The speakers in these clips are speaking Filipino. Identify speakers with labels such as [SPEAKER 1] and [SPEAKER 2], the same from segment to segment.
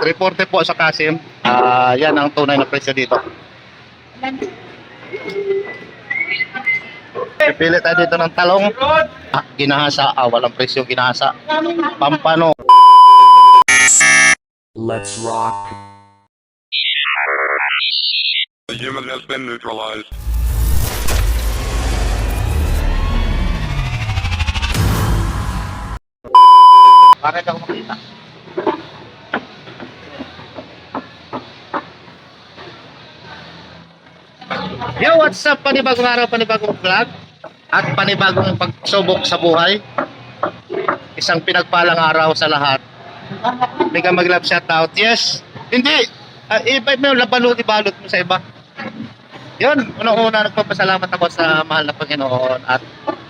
[SPEAKER 1] 340 po sa Kasim. Ah, yan ang tunay na presyo dito. Pipili tayo dito ng talong. Ah, ginahasa. Ah, walang presyo ginahasa. Pampano.
[SPEAKER 2] Let's rock.
[SPEAKER 3] The human has been neutralized.
[SPEAKER 1] Bakit ako makita? Yo, what's up? Panibagong araw, panibagong vlog at panibagong pagsubok sa buhay. Isang pinagpalang araw sa lahat. Mega mag-love shoutout. Yes. Hindi. Uh, iba mo labalot ibalot mo sa iba. Yun, unang-una nagpapasalamat ako sa mahal na Panginoon at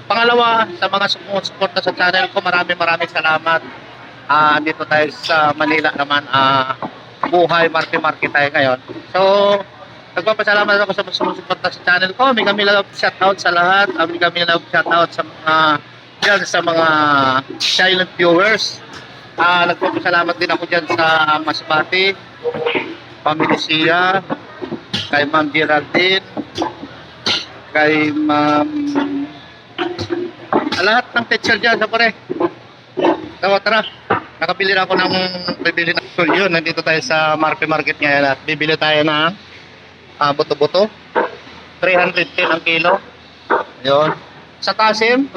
[SPEAKER 1] pangalawa sa mga sumusuporta sa channel ko, maraming maraming salamat. Ah, dito tayo sa Manila naman, ah, buhay marke-marke tayo ngayon. So, nagpapasalamat ako sa mga sumusuporta sa channel ko. May kami love shoutout sa lahat. Ah, May kami love shoutout sa mga dyan sa mga silent viewers. Ah, nagpapasalamat din ako dyan sa Masbate, Pamilisia, kay Ma'am Geraldine, kay Ma'am sa lahat ng teacher dyan, sa pare. Tawa, tara. Nakabili na ako ng bibili na. So yun, nandito tayo sa Marpe Market ngayon at bibili tayo ng ah, buto-buto. 310 ang kilo. Yun. Sa Kasim,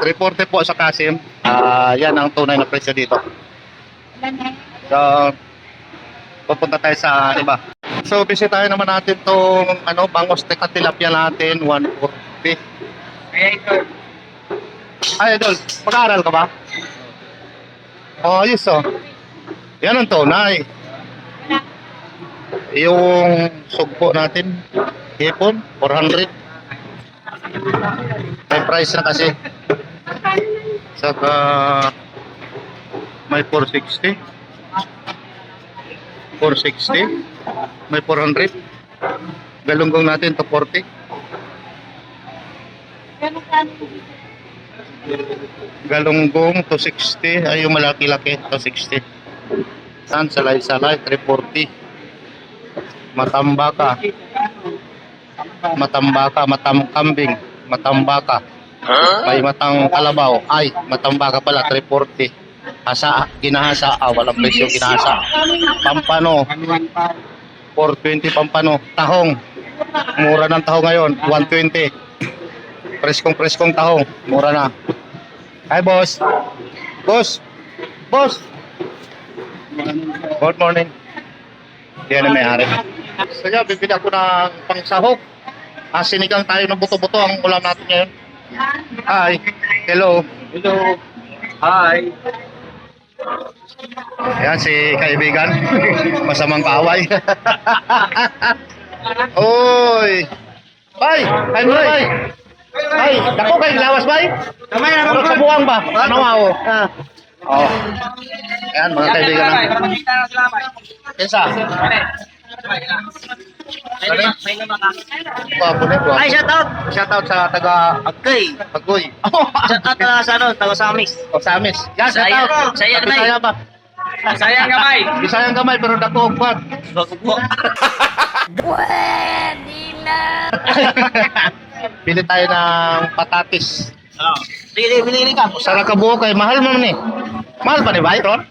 [SPEAKER 1] 340 po sa Kasim. Ah, yan ang tunay na presyo dito. So, pupunta tayo sa iba. So, bisitahin naman natin tong ano, bangos teka tilapia natin, 140. Ay, idol, mag-aaral ka ba? Oh, ayos oh. Yan ang tunay. Yung sugpo natin, hipon, 400. May price na kasi. Saka may 460. 460. May 400. Galunggong natin to 40. Galunggong to 60. Ay, yung malaki-laki to 60. Saan? Salay-salay, 340. Matambaka. Matambaka, matamkambing. Matambaka. May matang kalabaw. Ay, matambaka pala, 340. Asa, ginahasa. Ah, walang presyo ginahasa. Pampano. 420 pampano. Tahong. Mura ng tahong ngayon. 120. Preskong preskong tahong. Mura na. Hi, boss. Boss. Boss. Good morning. Yan ang may-ari. Yan, bibili ako ng pangsahog. Ah, sinigang tayo ng buto-buto ang ulam natin ngayon. Hi. Hello.
[SPEAKER 4] Hello. Hi.
[SPEAKER 1] Ayan si kaibigan. Masamang kaaway. Oy. Bay, ay mo bay. Ay, dako kay lawas bay.
[SPEAKER 4] Kamay na
[SPEAKER 1] Ano sa buwang ba? Ano oh. Oh. Ayan mga kaibigan. Kinsa? Na.
[SPEAKER 4] Ay, shout out.
[SPEAKER 1] Shout out sa taga
[SPEAKER 4] Okay.
[SPEAKER 1] Agoy.
[SPEAKER 4] Shout out na sa ano, taga Samis.
[SPEAKER 1] O sa amis. Yan, shout
[SPEAKER 4] Saya-
[SPEAKER 1] out.
[SPEAKER 4] saya
[SPEAKER 1] Sa
[SPEAKER 4] gamay.
[SPEAKER 1] Bisaya ba?
[SPEAKER 4] Sayang kamay.
[SPEAKER 1] Bisayang gamay pero dako og kwat.
[SPEAKER 4] Bago po.
[SPEAKER 1] Pili tayo ng patatis.
[SPEAKER 4] Oh. Sige, binili ka.
[SPEAKER 1] Sa kabuo kay mahal mo ni. Mahal pa ni ba ron?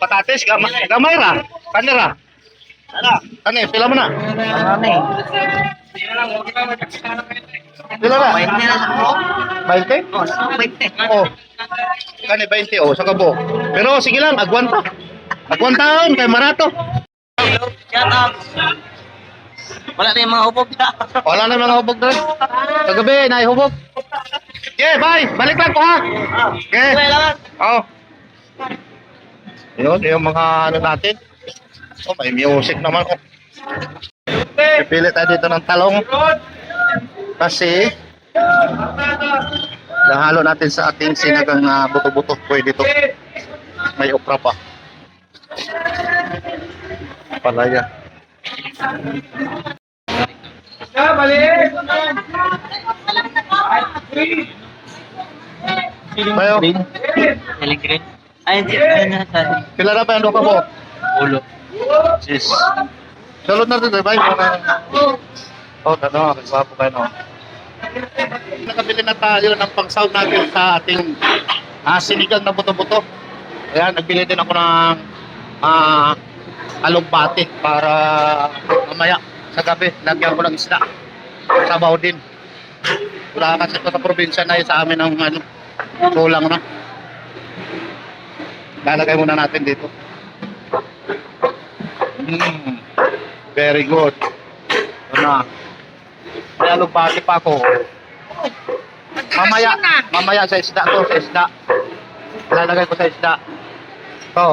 [SPEAKER 1] Patatis gamay, gamay ra. Kanira.
[SPEAKER 4] Ano?
[SPEAKER 1] Kani pila mo na?
[SPEAKER 4] Ano eh?
[SPEAKER 1] Pila na?
[SPEAKER 4] May hindi na ako.
[SPEAKER 1] 20?
[SPEAKER 4] Oh, so, wait eh.
[SPEAKER 1] Oh. Kani 20 oh sa kabuo. Pero sige lang, agwanta. Agwantaon kay marato.
[SPEAKER 4] Shout out. Wala na yung mga hubog na.
[SPEAKER 1] Wala na mga hubog doon. Kagabi, naihubog. Okay, bye. Balik lang ko ha. Okay.
[SPEAKER 4] Okay.
[SPEAKER 1] Oh. Yun, yung mga ano natin. Oh, may music naman. Pipili tayo dito ng talong. Kasi nahalo natin sa ating sinagang na buto-buto. Pwede to. May okra pa. Palaya. Tayo.
[SPEAKER 4] Hiling green. Ay, hindi. Ano na
[SPEAKER 1] pa yung luka mo?
[SPEAKER 4] Ulo.
[SPEAKER 1] Sis. Salud na rin? Yung mga... Oh, ano, kagwapo kayo, no? Nakabili na tayo ng pang-sound natin sa ating ah, sinigang na buto-buto. Ayan, nagbili din ako ng ah, alugbati para mamaya sa gabi, lagyan ko ng isda. Sabaw din. Wala kasi ito sa probinsya na yun sa amin ng ano, kulang na. Lalagay muna natin dito. Mm, very good. Ito na. May alugbati pa ako. Mamaya, mamaya sa isda to, sa isda. Lalagay ko sa isda. Ito,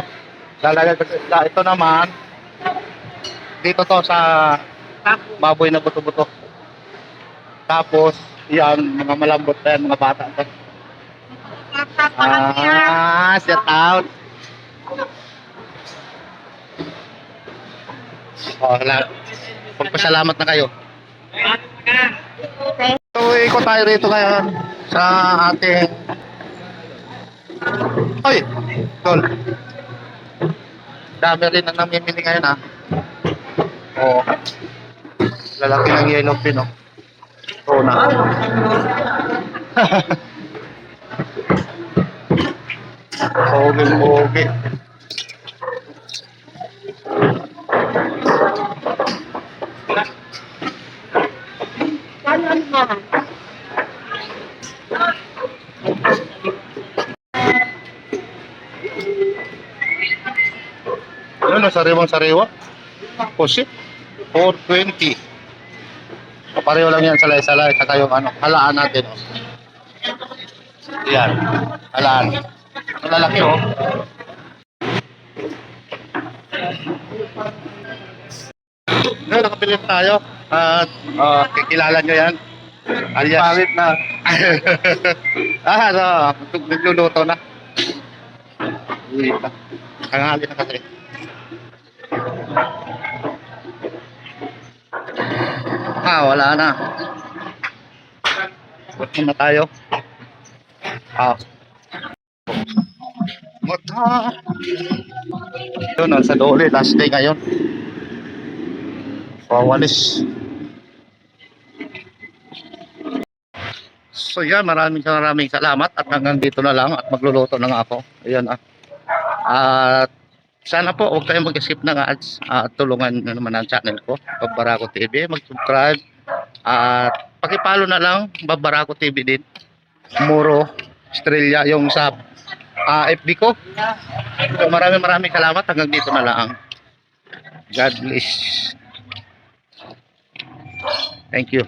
[SPEAKER 1] lalagay ko sa isda. Ito naman, dito to sa baboy na buto-buto. Tapos, yan, mga malambot na yan, mga bata. Ah, set out. Oh, la. Pagpasalamat na kayo. So, ikot tayo rito ngayon sa ating... Oy! Tol. Dami rin ang namimili ngayon, ha? Oo. Lalaki ng yellow pin, oh. Oo na. Pogi-pogi. Ano, sariwang sariwa? Pusit. 420. Pareho lang yan salay-salay. Saka yung ano, halaan natin. Oh. Yan. Halaan. Ang lalaki oh. Ngayon, nakapili tayo. At uh, kikilala nyo yan. Alias. Pangit na. ah, no. Nagluluto na. Kangali na kasi. Ah, wala na. Gusto na tayo. Ah. Mata. Yun, nasa dole. Last day ngayon. Wawalis. So yan, maraming maraming salamat at hanggang dito na lang at magluluto na nga ako. Ayan ah. At sana po huwag kayong mag-skip ng ads at tulungan nyo naman ang channel ko, Babarako TV, mag-subscribe at pakipalo na lang Babarako TV din. Muro Estrella yung sa ah, FB ko. So, maraming maraming salamat hanggang dito na lang. God bless. Thank you.